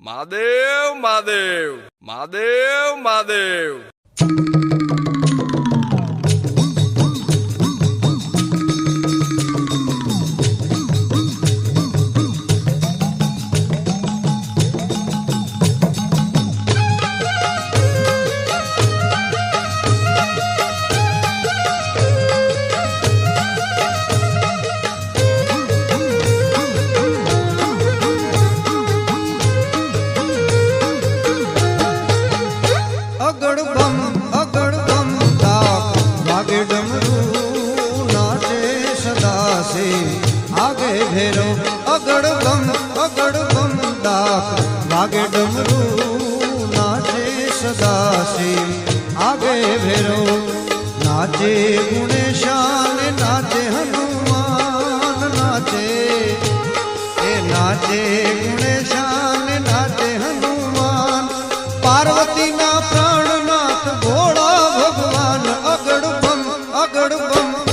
Madeu, Madeu, Madeu, Madeu. વાગે ડમરું નાચે સદાસે આગે ભેરો અગડ બમ અગડ બમ તાક વાગે ડમરું નાચે સદાસે આગે ભેરો નાચે ગુણેશાન નાચે હનુમાન નાચે એ નાચે ગુણેશાન Oh.